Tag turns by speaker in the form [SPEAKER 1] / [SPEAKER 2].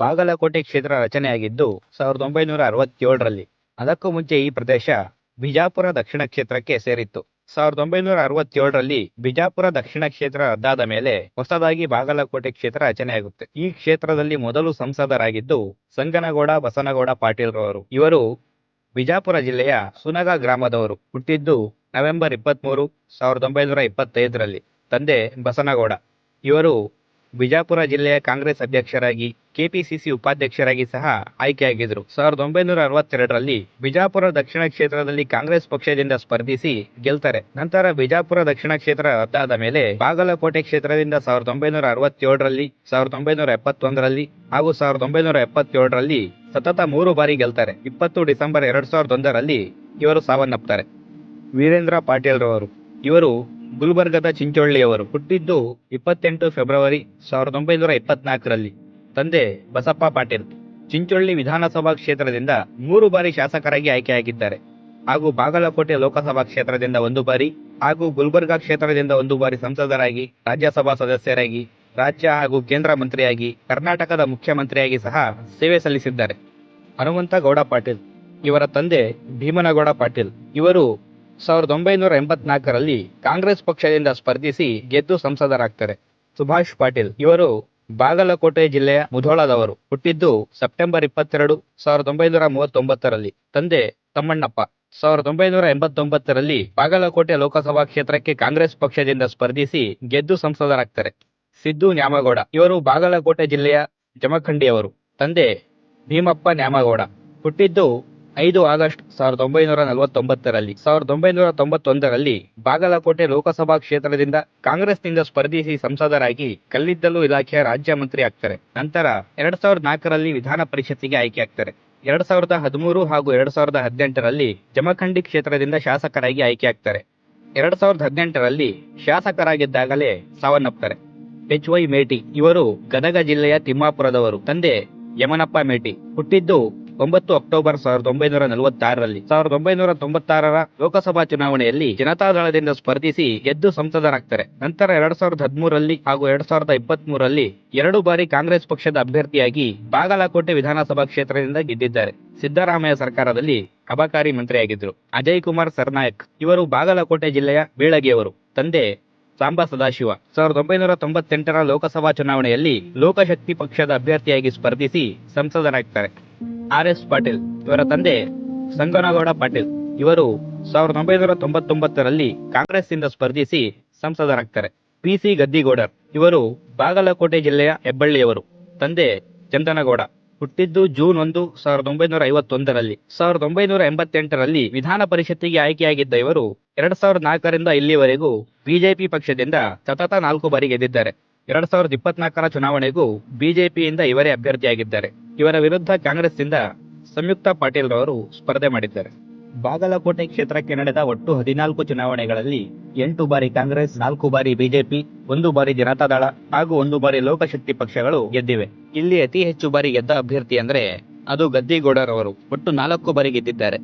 [SPEAKER 1] ಬಾಗಲಕೋಟೆ ಕ್ಷೇತ್ರ ರಚನೆಯಾಗಿದ್ದು ಸಾವಿರದ ಒಂಬೈನೂರ ಅರವತ್ತೇಳರಲ್ಲಿ. ಅದಕ್ಕೂ ಮುಂಚೆ ಈ ಪ್ರದೇಶ ಬಿಜಾಪುರ ದಕ್ಷಿಣ ಕ್ಷೇತ್ರಕ್ಕೆ ಸೇರಿತ್ತು. ಸಾವಿರದ ಒಂಬೈನೂರ ಅರವತ್ತೇಳರಲ್ಲಿ ಬಿಜಾಪುರ ದಕ್ಷಿಣ ಕ್ಷೇತ್ರ ರದ್ದಾದ ಮೇಲೆ ಹೊಸದಾಗಿ ಬಾಗಲಕೋಟೆ ಕ್ಷೇತ್ರ ರಚನೆಯಾಗುತ್ತೆ. ಈ ಕ್ಷೇತ್ರದಲ್ಲಿ ಮೊದಲು ಸಂಸದರಾಗಿದ್ದು ಸಂಗನಗೌಡ, ಬಸನಗೌಡ ಪಾಟೀಲ್ ರವರು ಇವರು ಬಿಜಾಪುರ ಜಿಲ್ಲೆಯ ಸುನಗ ಗ್ರಾಮದವರು. ಹುಟ್ಟಿದ್ದು ನವೆಂಬರ್ ಇಪ್ಪತ್ಮೂರು, ಸಾವಿರದ ಒಂಬೈನೂರ ಇಪ್ಪತ್ತೈದರಲ್ಲಿ. ತಂದೆ ಬಸನಗೌಡ. ಇವರು ಬಿಜಾಪುರ ಜಿಲ್ಲೆಯ ಕಾಂಗ್ರೆಸ್ ಅಧ್ಯಕ್ಷರಾಗಿ, ಕೆಪಿಸಿಸಿ ಉಪಾಧ್ಯಕ್ಷರಾಗಿ ಸಹ ಆಯ್ಕೆಯಾಗಿದ್ದರು. ಸಾವಿರದ ಒಂಬೈನೂರ ಅರವತ್ತೆರಡರಲ್ಲಿ ಬಿಜಾಪುರ ದಕ್ಷಿಣ ಕ್ಷೇತ್ರದಲ್ಲಿ ಕಾಂಗ್ರೆಸ್ ಪಕ್ಷದಿಂದ ಸ್ಪರ್ಧಿಸಿ ಗೆಲ್ತಾರೆ. ನಂತರ ಬಿಜಾಪುರ ದಕ್ಷಿಣ ಕ್ಷೇತ್ರ ರದ್ದಾದ ಮೇಲೆ ಬಾಗಲಕೋಟೆ ಕ್ಷೇತ್ರದಿಂದ ಸಾವಿರದ ಒಂಬೈನೂರ ಅರವತ್ತೇಳರಲ್ಲಿ, ಸಾವಿರದ ಒಂಬೈನೂರ ಎಪ್ಪತ್ತೊಂದರಲ್ಲಿ ಹಾಗೂ ಸಾವಿರದ ಒಂಬೈನೂರ ಎಪ್ಪತ್ತೇಳರಲ್ಲಿ ಸತತ ಮೂರು ಬಾರಿ ಗೆಲ್ತಾರೆ. ಇಪ್ಪತ್ತು ಡಿಸೆಂಬರ್ ಎರಡ್ ಸಾವಿರದ ಒಂದರಲ್ಲಿ ಇವರು ಸಾವನ್ನಪ್ತಾರೆ. ವೀರೇಂದ್ರ ಪಾಟೀಲ್ ರವರು ಇವರು ಗುಲ್ಬರ್ಗದ ಚಿಂಚೋಳ್ಳಿಯವರು ಹುಟ್ಟಿದ್ದು ಇಪ್ಪತ್ತೆಂಟು ಫೆಬ್ರವರಿ ಸಾವಿರದ ಒಂಬೈನೂರ ಇಪ್ಪತ್ನಾಲ್ಕರಲ್ಲಿ. ತಂದೆ ಬಸಪ್ಪ ಪಾಟೀಲ್. ಚಿಂಚೋಳ್ಳಿ ವಿಧಾನಸಭಾ ಕ್ಷೇತ್ರದಿಂದ ಮೂರು ಬಾರಿ ಶಾಸಕರಾಗಿ ಆಯ್ಕೆಯಾಗಿದ್ದಾರೆ. ಹಾಗೂ ಬಾಗಲಕೋಟೆ ಲೋಕಸಭಾ ಕ್ಷೇತ್ರದಿಂದ ಒಂದು ಬಾರಿ ಹಾಗೂ ಗುಲ್ಬರ್ಗಾ ಕ್ಷೇತ್ರದಿಂದ ಒಂದು ಬಾರಿ ಸಂಸದರಾಗಿ, ರಾಜ್ಯಸಭಾ ಸದಸ್ಯರಾಗಿ, ರಾಜ್ಯ ಹಾಗೂ ಕೇಂದ್ರ ಮಂತ್ರಿಯಾಗಿ, ಕರ್ನಾಟಕದ ಮುಖ್ಯಮಂತ್ರಿಯಾಗಿ ಸಹ ಸೇವೆ ಸಲ್ಲಿಸಿದ್ದಾರೆ. ಹನುಮಂತ ಗೌಡ ಪಾಟೀಲ್. ಇವರ ತಂದೆ ಭೀಮನಗೌಡ ಪಾಟೀಲ್. ಇವರು ಸಾವಿರದ ಒಂಬೈನೂರ ಎಂಬತ್ನಾಲ್ಕರಲ್ಲಿ ಕಾಂಗ್ರೆಸ್ ಪಕ್ಷದಿಂದ ಸ್ಪರ್ಧಿಸಿ ಗೆದ್ದು ಸಂಸದರಾಗ್ತಾರೆ. ಸುಭಾಷ್ ಪಾಟೀಲ್ ಇವರು ಬಾಗಲಕೋಟೆ ಜಿಲ್ಲೆಯ ಮುಧೋಳದವರು. ಹುಟ್ಟಿದ್ದು ಸೆಪ್ಟೆಂಬರ್ ಇಪ್ಪತ್ತೆರಡು, ಸಾವಿರದ ಒಂಬೈನೂರ ಮೂವತ್ತೊಂಬತ್ತರಲ್ಲಿ. ತಂದೆ ತಮ್ಮಣ್ಣಪ್ಪ. ಸಾವಿರದ ಒಂಬೈನೂರ ಎಂಬತ್ತೊಂಬತ್ತರಲ್ಲಿ ಬಾಗಲಕೋಟೆ ಲೋಕಸಭಾ ಕ್ಷೇತ್ರಕ್ಕೆ ಕಾಂಗ್ರೆಸ್ ಪಕ್ಷದಿಂದ ಸ್ಪರ್ಧಿಸಿ ಗೆದ್ದು ಸಂಸದರಾಗ್ತಾರೆ. ಸಿದ್ದು ನ್ಯಾಮಗೌಡ. ಇವರು ಬಾಗಲಕೋಟೆ ಜಿಲ್ಲೆಯ ಜಮಖಂಡಿಯವರು. ತಂದೆ ಭೀಮಪ್ಪ ನ್ಯಾಮಗೌಡ. ಹುಟ್ಟಿದ್ದು ಐದು ಆಗಸ್ಟ್ ಸಾವಿರದ ಒಂಬೈನೂರ ನಲವತ್ತೊಂಬತ್ತರಲ್ಲಿ. ಸಾವಿರದ ಒಂಬೈನೂರ ತೊಂಬತ್ತೊಂದರಲ್ಲಿ ಬಾಗಲಕೋಟೆ ಲೋಕಸಭಾ ಕ್ಷೇತ್ರದಿಂದ ಕಾಂಗ್ರೆಸ್ನಿಂದ ಸ್ಪರ್ಧಿಸಿ ಸಂಸದರಾಗಿ ಕಲ್ಲಿದ್ದಲು ಇಲಾಖೆಯ ರಾಜ್ಯ ಮಂತ್ರಿ ಆಗ್ತಾರೆ. ನಂತರ ಎರಡ್ ಸಾವಿರದ ನಾಲ್ಕರಲ್ಲಿ ವಿಧಾನ ಪರಿಷತ್ತಿಗೆ ಆಯ್ಕೆ ಆಗ್ತಾರೆ. ಎರಡ್ ಸಾವಿರದ ಹದಿಮೂರು ಹಾಗೂ ಎರಡ್ ಸಾವಿರದ ಹದಿನೆಂಟರಲ್ಲಿ ಜಮಖಂಡಿ ಕ್ಷೇತ್ರದಿಂದ ಶಾಸಕರಾಗಿ ಆಯ್ಕೆ ಆಗ್ತಾರೆ. ಎರಡ್ ಸಾವಿರದ ಹದಿನೆಂಟರಲ್ಲಿ ಶಾಸಕರಾಗಿದ್ದಾಗಲೇ ಸಾವನ್ನಪ್ತಾರೆ ಎಚ್ ವೈ ಮೇಟಿ ಇವರು ಗದಗ ಜಿಲ್ಲೆಯ ತಿಮ್ಮಾಪುರದವರು. ತಂದೆ ಯಮನಪ್ಪ ಮೇಟಿ. ಹುಟ್ಟಿದ್ದು ಒಂಬತ್ತು ಅಕ್ಟೋಬರ್ ಸಾವಿರದ ಒಂಬೈನೂರ ನಲವತ್ತಾರರಲ್ಲಿ. ಸಾವಿರದ ಒಂಬೈನೂರ ತೊಂಬತ್ತಾರರ ಲೋಕಸಭಾ ಚುನಾವಣೆಯಲ್ಲಿ ಜನತಾದಳದಿಂದ ಸ್ಪರ್ಧಿಸಿ ಗೆದ್ದು ಸಂಸದರಾಗ್ತಾರೆ. ನಂತರ ಎರಡ್ ಸಾವಿರದ ಹದಿಮೂರಲ್ಲಿ ಹಾಗೂ ಎರಡ್ ಸಾವಿರದ ಇಪ್ಪತ್ತ್ ಮೂರರಲ್ಲಿ ಎರಡು ಬಾರಿ ಕಾಂಗ್ರೆಸ್ ಪಕ್ಷದ ಅಭ್ಯರ್ಥಿಯಾಗಿ ಬಾಗಲಕೋಟೆ ವಿಧಾನಸಭಾ ಕ್ಷೇತ್ರದಿಂದ ಗೆದ್ದಿದ್ದಾರೆ. ಸಿದ್ದರಾಮಯ್ಯ ಸರ್ಕಾರದಲ್ಲಿ ಅಬಕಾರಿ ಮಂತ್ರಿಯಾಗಿದ್ದರು. ಅಜಯ್ ಕುಮಾರ್ ಸರ್ನಾಯಕ್ ಇವರು ಬಾಗಲಕೋಟೆ ಜಿಲ್ಲೆಯ ಬೀಳಗಿಯವರು. ತಂದೆ ಸಾಂಬಾ ಸದಾಶಿವ. ಸಾವಿರದ ಒಂಬೈನೂರ ತೊಂಬತ್ತೆಂಟರ ಲೋಕಸಭಾ ಚುನಾವಣೆಯಲ್ಲಿ ಲೋಕಶಕ್ತಿ ಪಕ್ಷದ ಅಭ್ಯರ್ಥಿಯಾಗಿ ಸ್ಪರ್ಧಿಸಿ ಸಂಸದರಾಗ್ತಾರೆ. ಆರ್ ಎಸ್ ಪಾಟೀಲ್, ಇವರ ತಂದೆ ಸಂಗನಗೌಡ ಪಾಟೀಲ್. ಇವರು ಸಾವಿರದ ಒಂಬೈನೂರ ತೊಂಬತ್ತೊಂಬತ್ತರಲ್ಲಿ ಕಾಂಗ್ರೆಸ್ನಿಂದ ಸ್ಪರ್ಧಿಸಿ ಸಂಸದರಾಗ್ತಾರೆ. P C Gaddigoudar. ಇವರು ಬಾಗಲಕೋಟೆ ಜಿಲ್ಲೆಯ ಹೆಬ್ಬಳ್ಳಿಯವರು. ತಂದೆ ಚಂದನಗೌಡ. ಹುಟ್ಟಿದ್ದು ಜೂನ್ ಒಂದು, ಸಾವಿರದ ಒಂಬೈನೂರ ಐವತ್ತೊಂದರಲ್ಲಿ. ಸಾವಿರದ ಒಂಬೈನೂರ ಎಂಬತ್ತೆಂಟರಲ್ಲಿ ವಿಧಾನ ಪರಿಷತ್ತಿಗೆ ಆಯ್ಕೆಯಾಗಿದ್ದ ಇವರು, ಎರಡ್ ಸಾವಿರದ ನಾಲ್ಕರಿಂದ ಇಲ್ಲಿವರೆಗೂ ಬಿಜೆಪಿ ಪಕ್ಷದಿಂದ ಸತತ ನಾಲ್ಕು ಬಾರಿ ಗೆದ್ದಿದ್ದಾರೆ. ಎರಡ್ ಸಾವಿರದ ಇಪ್ಪತ್ನಾಲ್ಕರ ಚುನಾವಣೆಗೂ ಬಿಜೆಪಿಯಿಂದ ಇವರೇ ಅಭ್ಯರ್ಥಿಯಾಗಿದ್ದಾರೆ. ಇವರ ವಿರುದ್ಧ ಕಾಂಗ್ರೆಸ್ನಿಂದ ಸಂಯುಕ್ತ ಪಾಟೀಲ್ ರವರು ಸ್ಪರ್ಧೆ ಮಾಡಿದ್ದಾರೆ. ಬಾಗಲಕೋಟೆ ಕ್ಷೇತ್ರಕ್ಕೆ ನಡೆದ ಒಟ್ಟು ಹದಿನಾಲ್ಕು ಚುನಾವಣೆಗಳಲ್ಲಿ ಎಂಟು ಬಾರಿ ಕಾಂಗ್ರೆಸ್, ನಾಲ್ಕು ಬಾರಿ ಬಿಜೆಪಿ, ಒಂದು ಬಾರಿ ಜನತಾದಳ ಹಾಗೂ ಒಂದು ಬಾರಿ ಲೋಕಶಕ್ತಿ ಪಕ್ಷಗಳು ಗೆದ್ದಿವೆ. ಇಲ್ಲಿ ಅತಿ ಹೆಚ್ಚು ಬಾರಿ ಗೆದ್ದ ಅಭ್ಯರ್ಥಿ ಅಂದ್ರೆ ಅದು ಗದ್ದಿಗೌಡರವರು. ಒಟ್ಟು ನಾಲ್ಕು ಬಾರಿ ಗೆದ್ದಿದ್ದಾರೆ.